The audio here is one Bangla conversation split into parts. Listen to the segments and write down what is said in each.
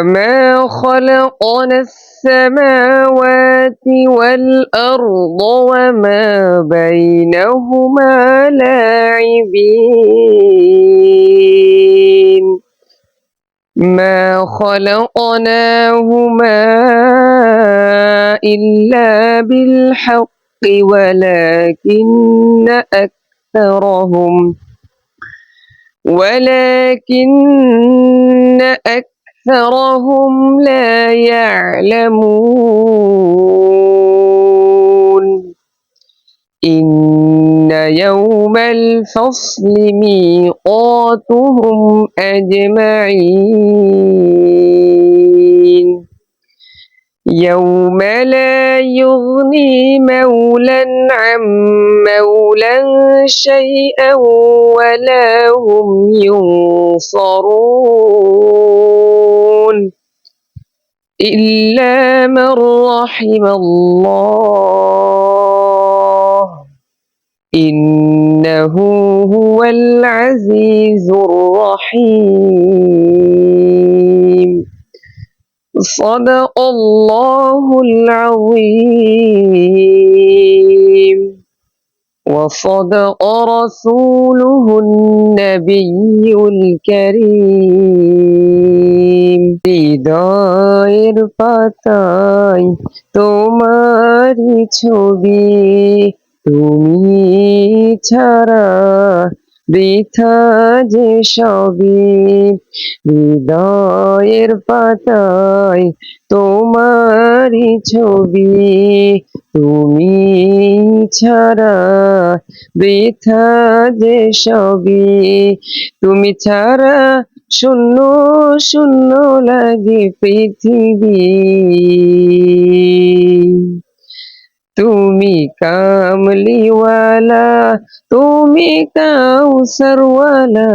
وما خلقنا السماوات والأرض وما بينهما لاعبين. ما خلقناهما إلا بالحق ولكن أكثرهم ولكن أكثرهم لا يعلمون. إن يوم الفصل ميقاتهم أجمعين. يوم لا يغني مولا عن مولا شيئا ولا هم ينصرون إلا من رحم الله. إنه هو العزيز الرحيم. صدق الله العظيم وصدق رسوله النبي الكريم হৃদয়ের পাতায় তোমারই ছবি তুমি ছাড়া বৃথা যে সবই, হৃদয়ের পাতায় তোমারই ছবি। তুমি ছাড়া বৃথা যে সবই, তুমি ছাড়া শূন্য শূন্য লাগে পৃথিবী। তুমি কামলিওয়ালা তুমি কাউসারওয়ালা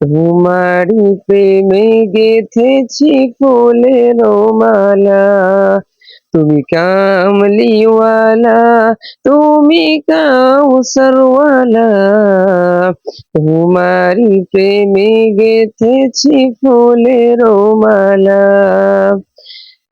তোমারি প্রেমে গেথেছি ফুলের মালা তুমি কামলিওয়ালা তুমি কাউসারওয়ালা তোমারি প্রেমে গেথেছি ফুলের মালা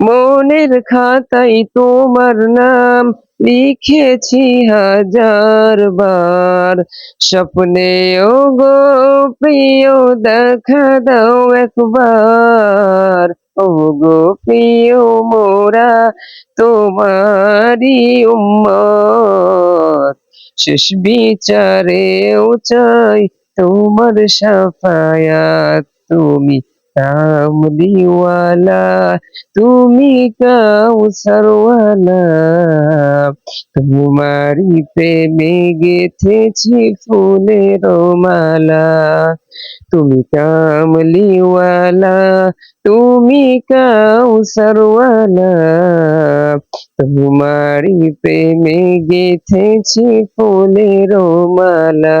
মনের খাতায় তোমার নাম লিখেছি হাজার বার। স্বপ্নে ও গো প্রিয়, দেখা দাও একবার। ও গো প্রিয় মোরা তোমারি উম্মত। শেষ বিচারেও চাই তোমার সাফায়াত। তুমি কামলিওয়ালা তুমি কাউসারওয়ালা তোমারি প্রেমে গেথেছি ফুলের মালা তুমি কামলিওয়ালা তুমি কাউসারওয়ালা তোমারি প্রেমে গেথেছি ফুলের মালা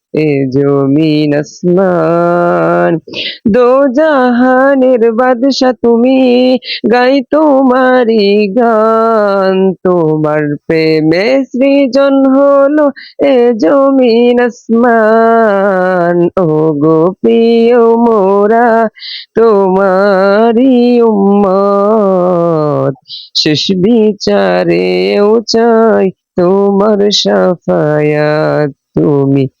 এ জমিন আসমান। দো জাহানের বাদশা তুমি, গাই তোমারি গান। তোমার প্রেমে সৃজন হলো এ জমিন আসমান। ও গো প্রিয় মোরা তোমারি উম্মত। শেষ বিচারেও চাই তোমার সাফায়াত। তুমি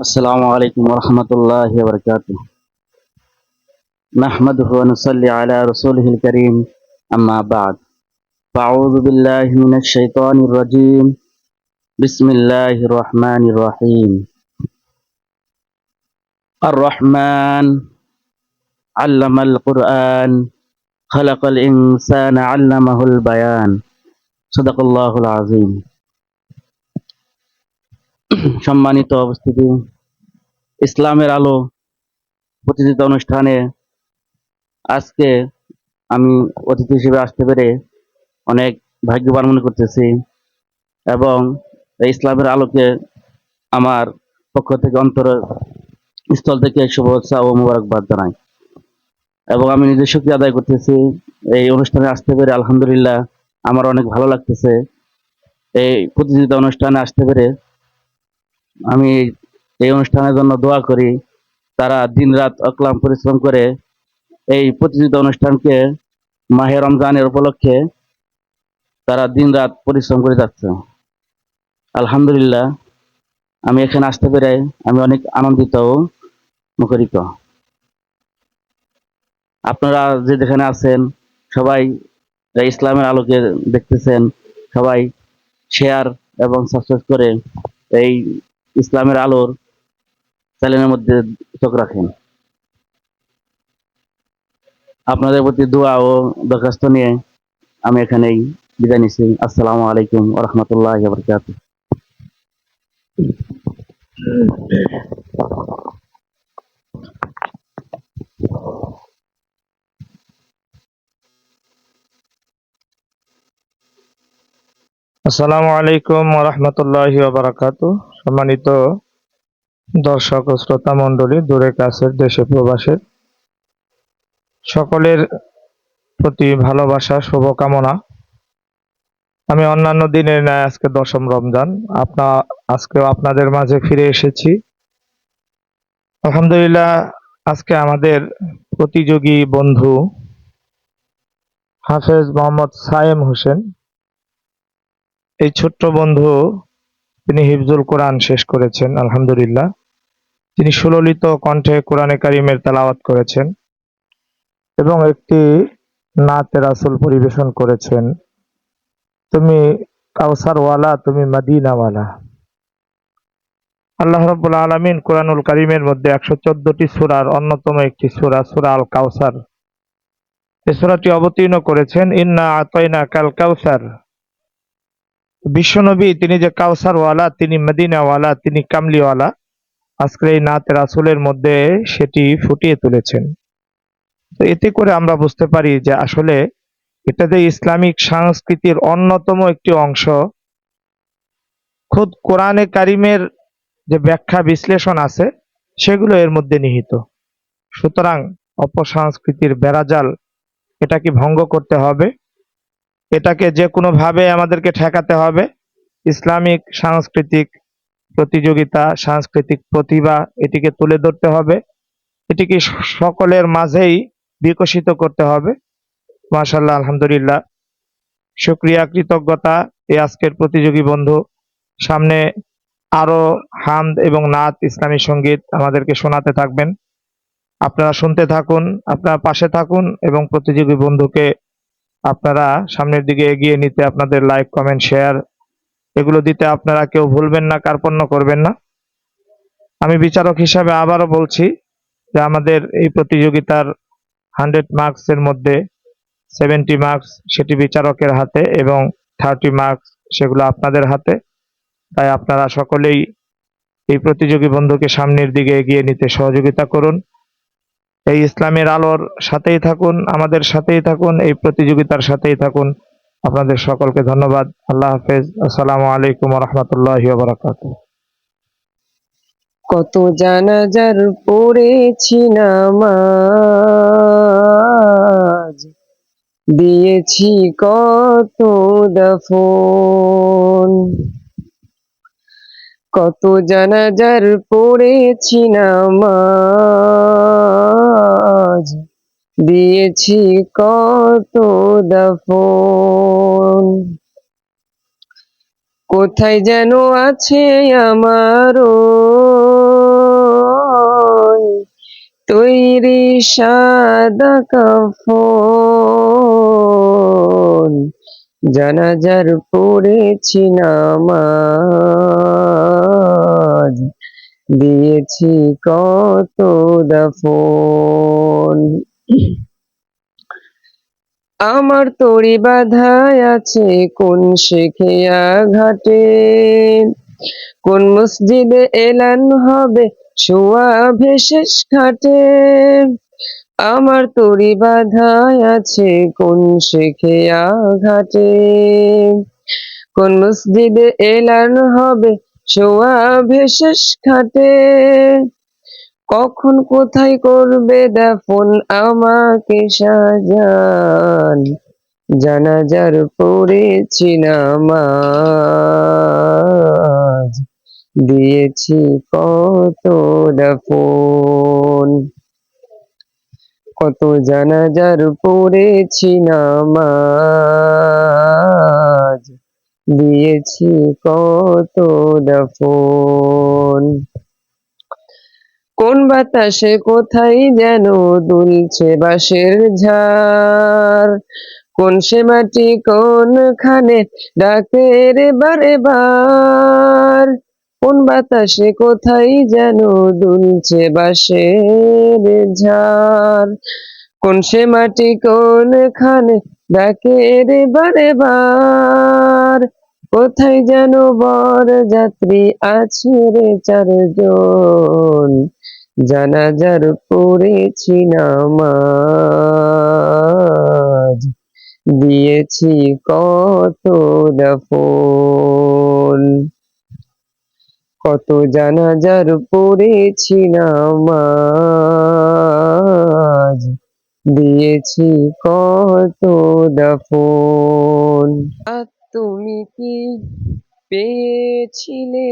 السلام عليكم ورحمة الله وبركاته نحمده ونصلي على رسوله الكريم أما بعد فأعوذ بالله من الشيطان الرجيم بسم الله الرحمن الرحيم الرحمن علم القرآن خلق الإنسان علمه البيان صدق الله العظيم সম্মানিত উপস্থিতি ইসলামের আলো প্রতিযোগিতা অনুষ্ঠানে আজকে আমি অতিথি হিসেবে আসতে পেরে অনেক ভাগ্যবান মনে করতেছি এবং ইসলামের আলোকে আমার পক্ষ থেকে অন্তর স্থল থেকে শুভেচ্ছা ও মোবারকবাদ জানাই। এবং আমি নিজে শুক্রিয়া আদায় করতেছি, এই অনুষ্ঠানে আসতে পেরে আলহামদুলিল্লাহ আমার অনেক ভালো লাগতেছে। এই প্রতিযোগিতা অনুষ্ঠানে আসতে পেরে আমি এই অনুষ্ঠানের জন্য দোয়া করি। তারা দিনরাত অক্লাম পরিশ্রম করে এই প্রতিযোগিতা অনুষ্ঠানকে মাহে রমজানের উপলক্ষে তারা দিনরাত পরিশ্রম করে যাচ্ছে। আলহামদুলিল্লাহ, আমি এখানে আসতে পেরে আমি অনেক আনন্দিত ও মুখরিত। আপনারা যে যেখানে আছেন, সবাই ইসলামের আলোকে দেখতেছেন, সবাই শেয়ার এবং সাবস্ক্রাইব করে এই ইসলামের আলোর চ্যানেলের মধ্যে চোখ রাখেন। আপনাদের প্রতি দোয়া ও দরখাস্ত নিয়ে আমি এখানেই বিদায় নিচ্ছি। আসসালামু আলাইকুম ওরহমতুল্লাহ বরকাত আসসালামু আলাইকুম রহমতুল্লাহ বারাকাত সম্মানিত দর্শক ও শ্রোতা মণ্ডলী, দূরে কাছের দেশে প্রবাসের সকলের প্রতি ভালোবাসা, শুভকামনা। আমি অন্যান্য দিনের ন্যায় আজকে দশম রমজান। আপনা, আজকেও আপনাদের মাঝে ফিরে এসেছি। আলহামদুলিল্লাহ, আজকে আমাদের প্রতিযোগী বন্ধু হাফেজ মোহাম্মদ সায়েম হোসেন। এই ছোট্ট বন্ধু তিনি হিফজুল কোরআন শেষ করেছেন, আলহামদুলিল্লাহ। তিনি সুললিত কণ্ঠে কোরআনে কারিমের তেলাওয়াত করেছেন এবং একটি নাতে রাসুল পরিবেশন করেছেন। তুমি কাউসারওয়ালা, তুমি মদিনাওয়ালা। আল্লাহ রব্বুল আলমিন কোরআনুল কারিমের মধ্যে একশো চোদ্দটি সুরার অন্যতম একটি সুরা সুরা আল কাউসার এই সুরাটি অবতীর্ণ করেছেন, ইন্না আতয়না কাল কাউসার। বিশ্বনবী, তিনি যে কাউসারওয়ালা, তিনি মদিনাওয়ালা, তিনি কামলিওয়ালা। আজকের এই নাত রাসুলের মধ্যে সেটি ফুটিয়ে তুলেছেন। তো এতে করে আমরা বুঝতে পারি যে আসলে এটা যে ইসলামিক সংস্কৃতির অন্যতম একটি অংশ, খুদ কোরআনে কারিমের যে ব্যাখ্যা বিশ্লেষণ আছে, সেগুলো এর মধ্যে নিহিত। সুতরাং অপসংস্কৃতির বেড়াজাল এটাকে ভঙ্গ করতে হবে, এটাকে যে কোনোভাবে আমাদেরকে ঠেকাতে হবে। ইসলামিক, সাংস্কৃতিক প্রতিযোগিতা, সাংস্কৃতিক প্রতিভা এটিকে তুলে ধরতে হবে। এটিকে সকলের মাঝেই বিকশিত করতে হবে। মাশাল্লাহ আলহামদুলিল্লাহ। শুক্রিয়া কৃতজ্ঞতা এই আজকের প্রতিযোগী বন্ধু। সামনে আরও হামদ এবং নাত ইসলামী সংগীত আমাদেরকে শোনাতে থাকবেন। আপনারা শুনতে থাকুন, আপনারা পাশে থাকুন এবং প্রতিযোগী বন্ধুকে আপনারা সামনের দিকে এগিয়ে নিতে আপনাদের লাইক, কমেন্ট, শেয়ার এগুলো দিতে আপনারা কেউ ভুলবেন না, কার্পণ্য করবেন না। আমি বিচারক হিসাবে আবারও বলছি যে আমাদের এই প্রতিযোগিতার হান্ড্রেড মার্কস এর মধ্যে সেভেন্টি মার্কস সেটি বিচারকের হাতে এবং থার্টি মার্কস সেগুলো আপনাদের হাতে। তাই আপনারা সকলেই এই প্রতিযোগী বন্ধুকে সামনের দিকে এগিয়ে নিতে সহযোগিতা করুন। এই ইসলামের আলোর সাথেই থাকুন, আমাদের সাথেই থাকুন, এই প্রতিযোগিতার সাথেই থাকুন। আপনাদের সকলকে ধন্যবাদ। আল্লাহ হাফেজ। আসসালামু আলাইকুম রহমতুল্লাহ বারাকাতু কত জানাজার পড়েছি নামাজ, দিয়েছি কত দফন। কত জানাজার পড়েছি নামাজ দিয়েছি কত দফন। কোথায় যেন আছে আমারও। তৈরি সাদা কাফন। জানাজার পড়েছি নামাজ। দিয়েছি কত দফন। আমার তরি বাধায় আছে কোন শেখেয়া ঘাটে? কোন মসজিদে এলান হবে শোয়া ভেষেস ঘাটে আমার তরি বাধায় আছে কোন শেখেয়া ঘাটে? কোন মসজিদে এলান হবে শোয়া ভেষেস ঘাটে কখন কোথায় করবে দাফন আমাকে সাজান? জানাজার পড়েছি নামাজ। দিয়েছি কত দাফন। কত জানাজার পড়েছি নামাজ। দিয়েছি কত দাফন। কোন বাতাসে কোথায় যেন দুলছে বাঁশের ঝাড়? কোন সে মাটি কোনখানে ডাকে রে বারে বার? কোন বাতাসে কোথায় যেন দুলছে বাঁশের ঝাড়? কোন সে মাটি কোনখানে ডাকে রে বারে বার? কোথায় যেন বর যাত্রী আছে রে চারজন? জানাজার পড়েছি নামাজ। দিয়েছি কত দফন। কত জানাজার পড়েছি নামাজ। দিয়েছি কত দফন। তুমি কি পেয়েছিলে?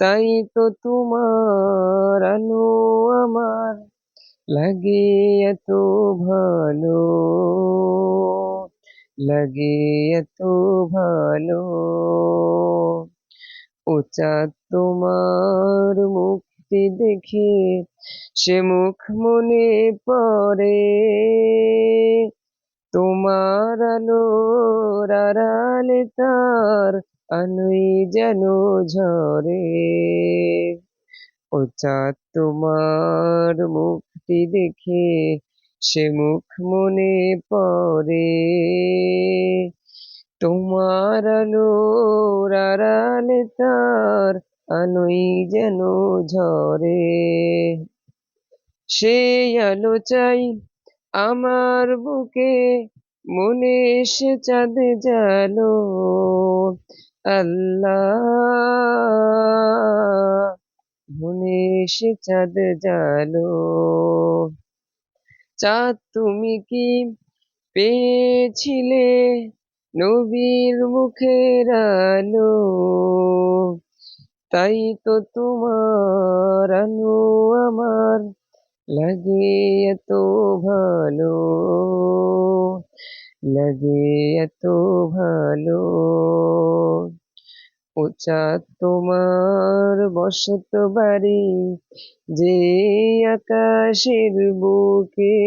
তাই তো তোমার আলো আমার লাগে এত ভালো, লাগে এত ভালো। ওচা তোমার মুক্তি দেখে সে মুখ মনে পড়ে। তোমার আলোর আড়ালে তার আলোই যেন ঝরে। ও চাঁদ তোমার মুক্তি দেখে সে মুখ মনে পড়ে। তোমার আলোর আড়ালে তার আলোই যেন ঝরে। সে আলো চাই আমার বুকে, মনে সে চাঁদ জালো। আল্লাহ মনে এসে চাঁদ জালো। চাঁদ তুমি কি পেয়েছিলে নবীর মুখের আলো? তাই তো তোমার আলো আমার লাগে এত ভালো। লাগে এত ভালো উচা তোমার বসত বাড়ি যে আকাশের বুকে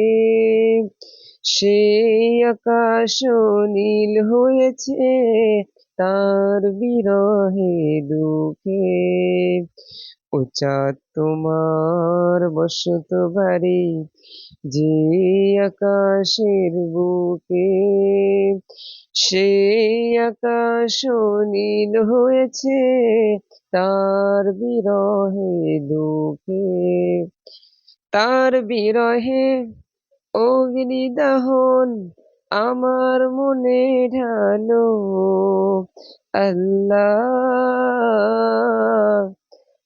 সেই আকাশ নীল হয়েছে তার বিরহে দুঃখে উচা তোমার বসত বাড়ি, যে আকাশের বুকে, সেই আকাশ নীল হয়েছে তার বিরহে দুঃখে। তার বিরহে অগ্নিদহন আমার মনে ঢালো। আল্লাহ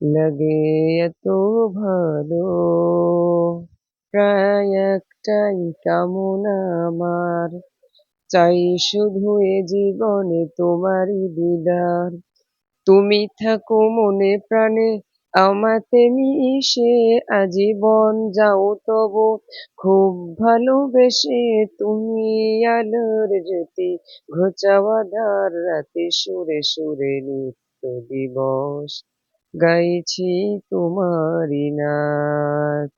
লাগে এত ভালো প্রায় একটাই কামনা আমার চাই শুধু এ জীবনে তোমারই দিদার। তুমি থাকো মনে প্রাণে, আমাতে মিশে আজীবন যাও তবু। খুব ভালোবেসে তুমি আলোর জ্যোতি ঘোচাওয়াদার রাতে সুরে সুরে নিত্য দিবস। গাইছি তোমারি নাচ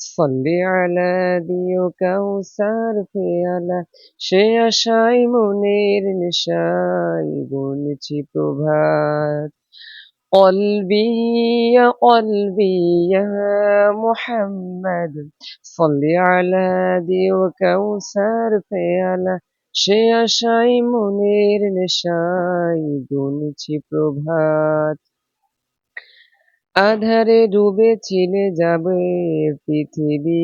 সল্লি আলা দিও কাউসার পেয়ালা সে আশাই মনের নেশাই গুনছি প্রভাত قلبي يا قلبي يا محمد صل على দিও কাউসার পেয়ালা সে আশাই মনের নেশাই গুনছি প্রভাত আধারে ডুবে ছিলে যাবে পৃথিবী।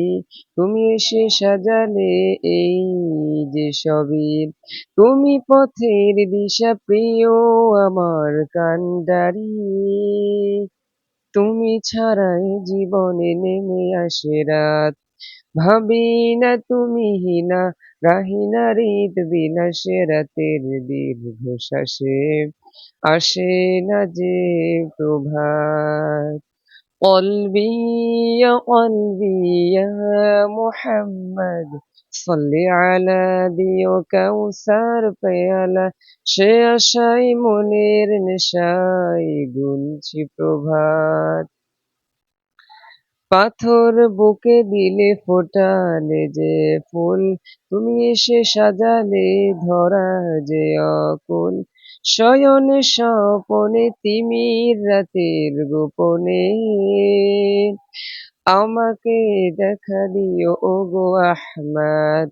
তুমি এসে সাজালে এই যে সবই। তুমি পথের দিশা প্রিয় আমার কান্ডারি। তুমি ছাড়াই জীবনে নেমে আসে রাত। ভাবি না তুমি হিনা রাহিনা হৃদ বিনাশে রাতের দীর্ঘশ্বাসে আসে না যে প্রভাত قلبي يا قلبي يا محمد صل على দিও কাউসার পেয়ালা সে আশাই মনের নেশাই গুনছি প্রভাত পাথর বুকে দিলে ফোটালে যে ফুল, তুমি এসে সাজালে ধরা যে অকুল। শয়নে স্বপনে তিমির রাতের গোপনে। আমাকে দেখা দিও, ওগো আহমাদ।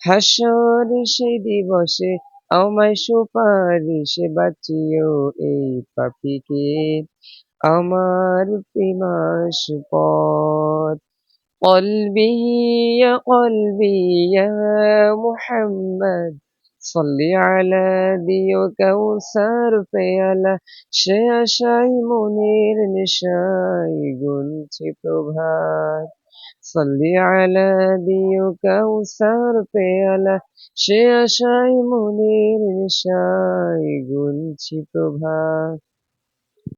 হাসর সেই দিবসে আমায় সুপারিশে বাঁচিও এই পাপিকে। আমার প্রেমাস পথ قلبي يا قلبي يا محمد صل على দিও কাউসার পেয়ালা সে আশাই মনের নেশাই গুনছি প্রভাত صل على দিও কাউসার পেয়ালা সে আশাই মনের নেশাই গুনছি প্রভাত